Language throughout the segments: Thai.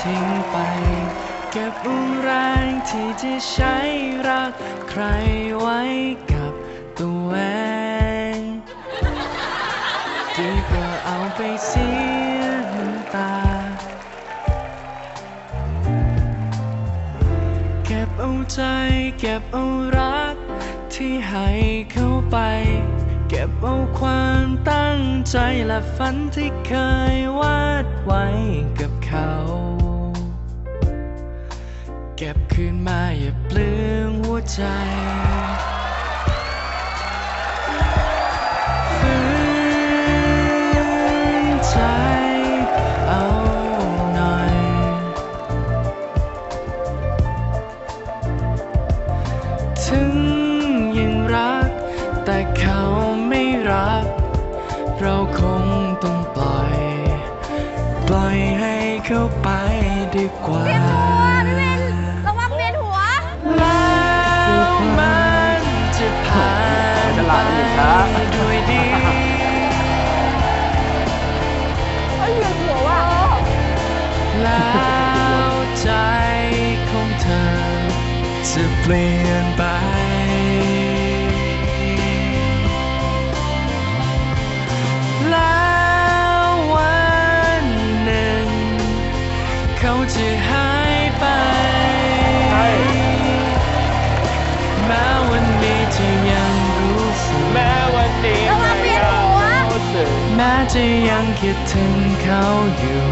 ทิ้งไป เก็บอุ่นแรงที่จะใช้รักใครไว้กับตัวเองดีกว่าเอาไปเสียน้ำตา เก็บเอาใจเก็บเอารักที่ให้เข้าไป เก็บเอาความตั้งใจและฝันที่เคยวาดไว้กับเขา เก็บคืนมาอย่าเปลืองหัวใจฝืนใจเอาหน่อย ถึงยังรัก แต่เขาไม่รัก เราคงต้องปล่อย ปล่อยให้เขาไปดีกว่าานไปด้วยดีเฮ้ยเวียนหัวว่ะแล้วใจของเธอจะเปลี่ยนไป แล้ววันหนึ่ง เขาจะหายไป แม้จะยังคิดถึงเขาอยู่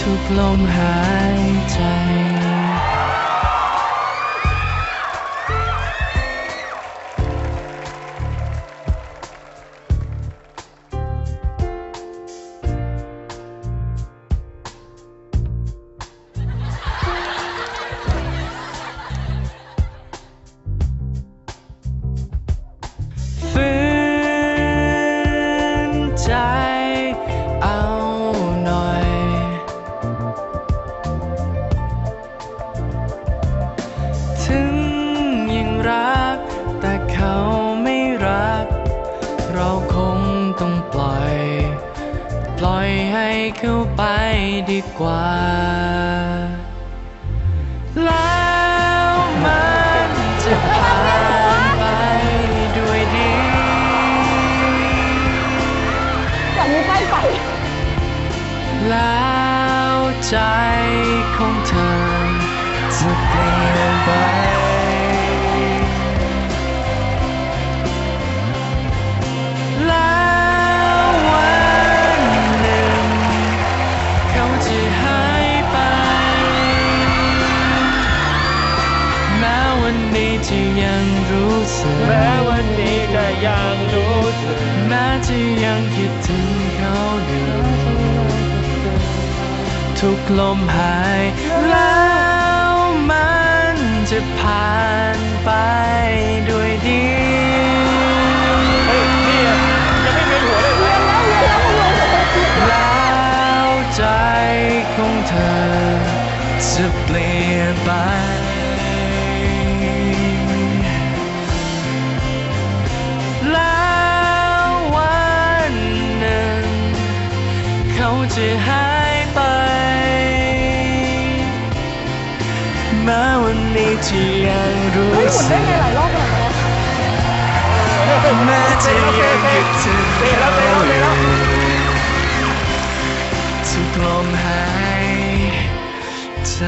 ทุกลมหายใจ เราคงต้องปล่อย ปล่อยให้เขาไปดีกว่า แล้วมันจะผ่านไปด้วยดีจับมือใกล้ไปแล้วใจของ นนี้จะยังรู้สึกแม้วันนี้จะยังรู้สึกแม้จะยังคิดถึงเขาอยู่ทุกลมหายแล้วมันจะผ่านไปด้วยดีเฮ้ยนี่ยังไม่เวียนหัวเลยเหรอแล้วใจของเธอจะเปลี่ยนไป จะหายไปแม้วันนี้ที่ยังรู้เฮ้ยหมุนสึได้กไงหลายรอบขนาดนั้นวแม้จะยังคิดถึงเขาอยู่ทุกลมหายใจ